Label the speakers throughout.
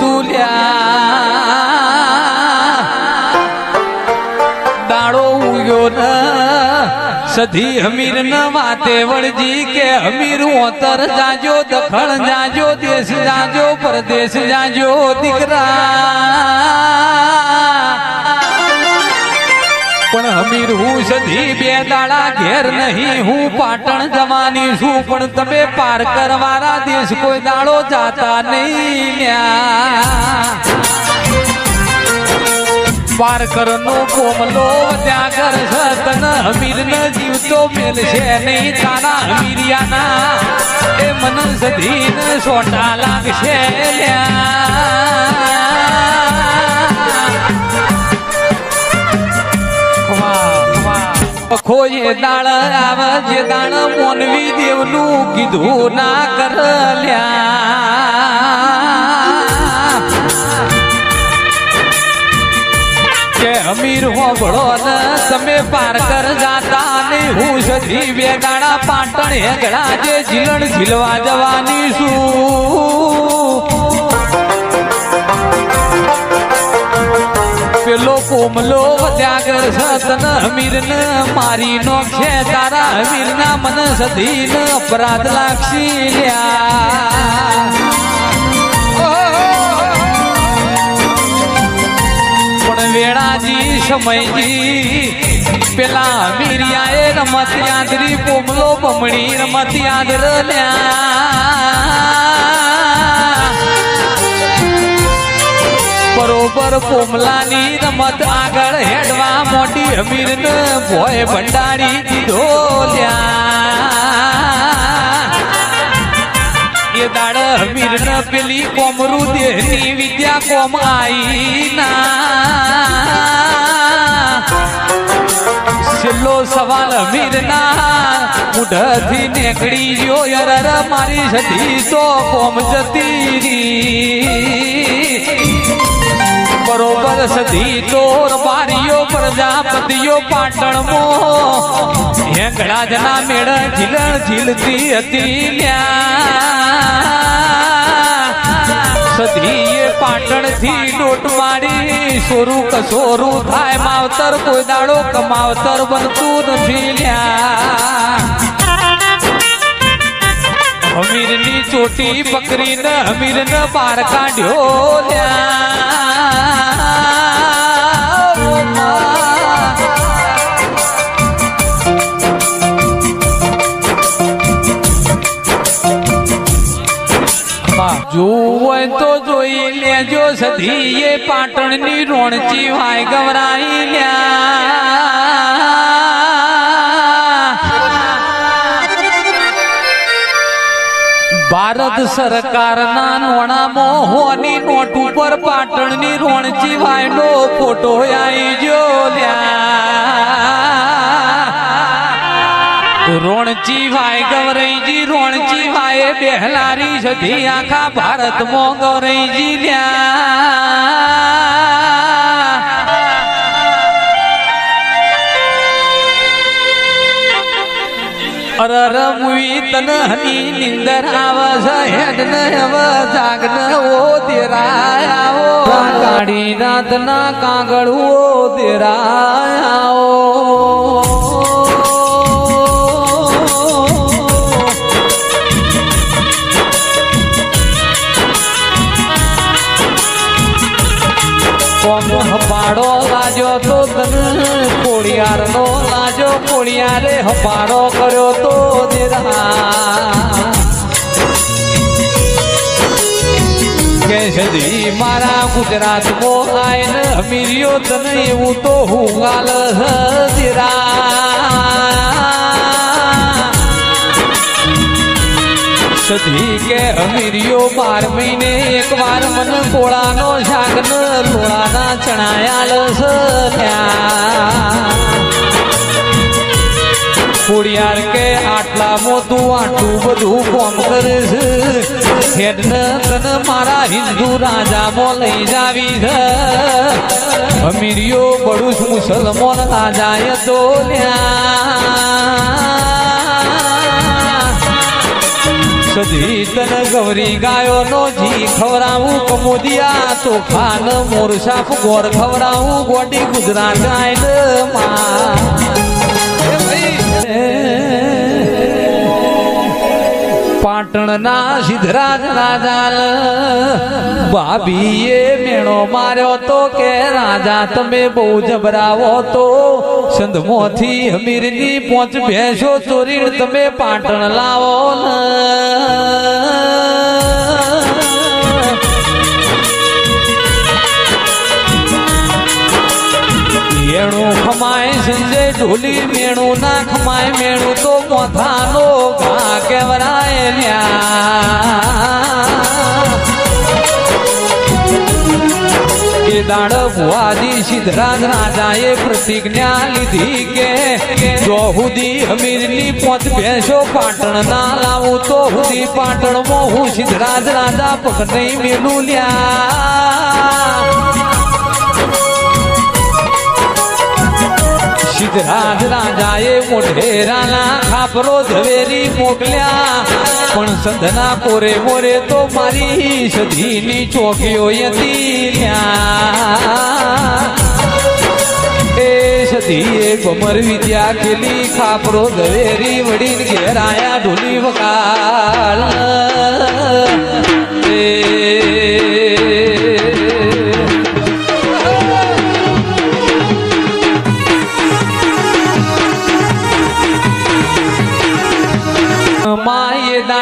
Speaker 1: તું લ્યા દાડો ઉગ્યો ન. સધી હમીર ન વાતે વળજી કે હમીર ઓતર જાજો, દખણ જાજો, દેશ જાજો, પરદેશ જાજો, દીકરા. પણ હમીર હું સધી બે દાડા ઘેર નહીં, હું પાટણ જવાની છું, પણ તમે પાર કરવાના દેશ કોઈ દાડો જાતા નહીં. પાર કરનો કોમલો ત્યાગર સતન હમીર ન જીવતો મેલશે નહીં તારા હમીરિયાના એ મન સધીન સોટા લાગશે લ્યા ખોજે દાળ આવે જે મોનવી દેવનું કીધું ના કરલ્યા કે અમીર હોબળો ને તમે પાર કર જાતા ને હું સધી બે ગાડા પાટણ હેગડા જે જીલણ ઝીલવા જવાની છું. પેલો કોમલો ત્યાગર સતન અમીર ને મારી નો છે તારા અમીર ના મન સધી ને અપરાધ લાગશી લ્યા. પણ વેળાજી સમયજી પેલા અમીરિયા એ રમત યાદરી પોમલો બમણી રમત યાદ લ્યા બરોબર કોમલાની રમત આગળ હેડવા મોટી અમીર ને ભોય ભંડારી દીધો એ દાડ અમીર ને પેલી કોમરુ દેહની વિદ્યા કોમ આઈ ના. છેલ્લો સવાલ અમીર ના મુઢથી નીકળી ગયો યરર મારી જતી તો કોમ જતી બરોબર સધી તોર બારીઓ પ્રજાપતિઓ પાટણમો હેંગડા જના મેળ ઝીલણ ઝીલતી હતી લ્યા સધીએ પાટણથી લોટ મારી, સોરું કસોરું થાય, માવતર કોઈ દાડો કમાવતર બનતું નથી લ્યા અમીરની ચોટી પકડીને અમીરને બાર કાઢ્યો જોવું લેજો સધી એ પાટણની રોણચી વાય ગવરાઈ લ્યા. ભારત સરકારના નોણા મોહોની નોટ ઉપર પાટણની રોણચી વાયનો ફોટો આવી જો રોણચી ભાઈ ગૌરઈજી રોણચી ભાઈ બેહલારી સધી આખા ભારતમાં ગૌરઈજી લ્યા. અરર મુવી તન હની નિંદર આવ હેડ ને હવ કાગળ ઓ દેરાય લાજો કોળિયારે હપાડો કર્યો તો દેરા કે સદી મારા ગુજરાત મો આયન અમીરિયો તને એવું તો હું ગાલ દેરા સધી કે અમીરીઓ બાર મહિને એક વાર મન કોળાનો શાક ન લોળાના ચણાયા ખોડિયાર કે આટલા મોટું આટલું બધું કોમ કરે છે હેડ ન તન મારા હિન્દુ રાજામાં લઈ જાવી છે અમીરીઓ બડું મુસલમાન રાજાએ તો લ્યા સધી તન ગૌરી ગાયો નો જી ખવરાવું કમોદિયા તોફાન મોર સાફ ગોર ખવરાવું ગોડી ગુજરાતમાં પાટણના સિદ્ધરાજ રાજા ભાભીએ મેણો માર્યો તો કે, રાજા, તમે બહુ જબરાવો તો. સંધમોથી હમીરની પોંચ ભેંસો ચોરી તમે પાટણ લાવો ને. ખમાય, સંજય ઢોલી મેણું ના ખમાય, મેણું તો મોથાનો ઘા કેવરાય લ્યા દાડ ભુવાજી સિદ્ધરાજ રાજાએ પ્રતિજ્ઞા લીધી કે, જો હુદી અમીરની પોત ભેંસો પાટણ ના લાવું, તો હુદી પાટણમાં હું સિદ્ધરાજ રાજા નહીં મેલું લ્યા સિદ્ધરાજ રાજાએ મોઢેરાના ખાપરો ઝવેરી મોકલ્યા પણ સંધના કોરે મોરે તો મારી સધીની ચોકીઓ હતી. એ સધીએ ગમર વિદ્યા કેલી ખાપરો ઝવેરી વડીને ઘેરાયા ઢોલી વકાળ એ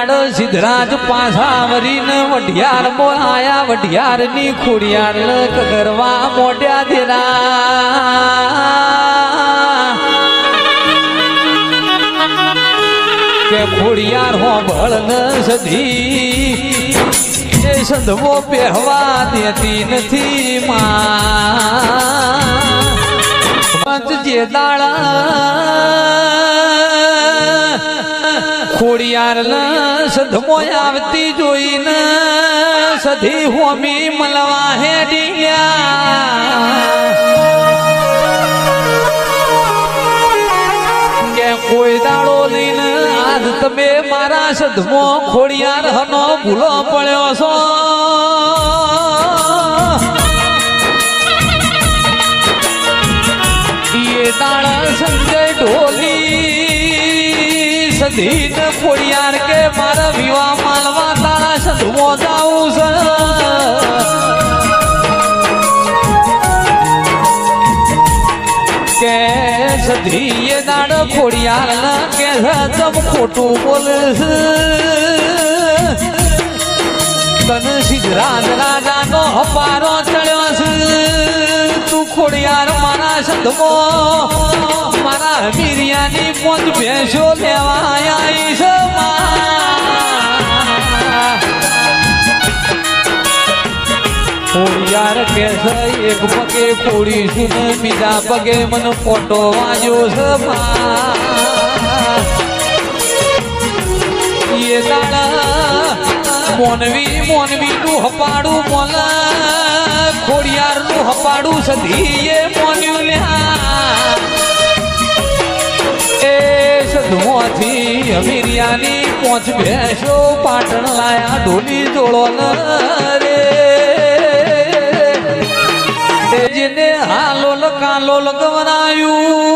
Speaker 1: દાડો સિદ્ધરાજ પાછા વરીને વઢિયાર બોલાયા વઢિયારની ખોડિયાર લક કરવા મોઢ્યા દેરા કે ખોડિયાર હો ભળ ન સધી, એ સંધવો પહેવા દેતી નથી માં. જે દાડા ખોડિયાર સધમો આવતી જોઈને સધી હોમી મલવા હેડિયા કે કોઈ દાડો લઈને આજ તમે મારા સધમો ખોડિયાર હનો ભૂલો પડ્યો છો. એ સંજય સધીન ખોડિયાર કે મારા વિવાહ માલવા તારા સધમો જાવું છે. કે સધી દાડ ખોડિયાર ના કે તમ ખોટું બોલ તન સિદ્ધરાજ રાજાનો હપારો ચડ્યો છે. તું ખોડિયાર મારા સંધમો મારા પોત ભેંસો લેવા આઈ છે ખોડિયાર કે એક પગે કોળી છું બીજા પગે મને ફોટો વાંચ્યો છે. એ દાડા મોનવી મોનવી નું હપાડું મોલા ખોડિયાર નું હપાડું સધી એ મોન્યું લ્યા સધુઓથી અમીરિયાની પોંચ ભેંસો પાટણ લાયા ઢોલી જોડો ન રે જેને હાલોલ કાલોલ ગવરાયું.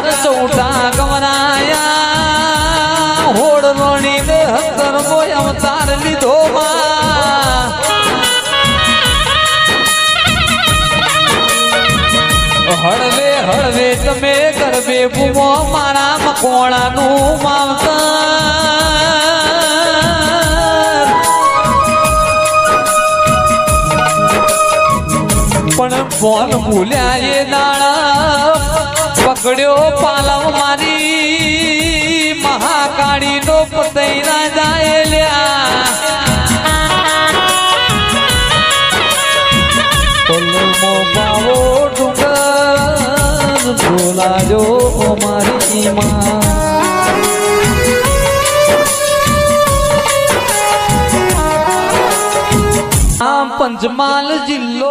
Speaker 1: ચાર ચૌટા ગવરાયા હોડ રોણી ને હતર મોય અવતાર લીધો હળવે હળવે, તમે ગરબે બુમો મારા મકોણાનું માવતા પણ ફોન ભૂલ્યા એ દાડા પકડ્યો પાલવ મારી મહાકાળી નો પતૈરા જાય લ્યા. બોલાજો મારી માં પંચમહાલ જિલ્લો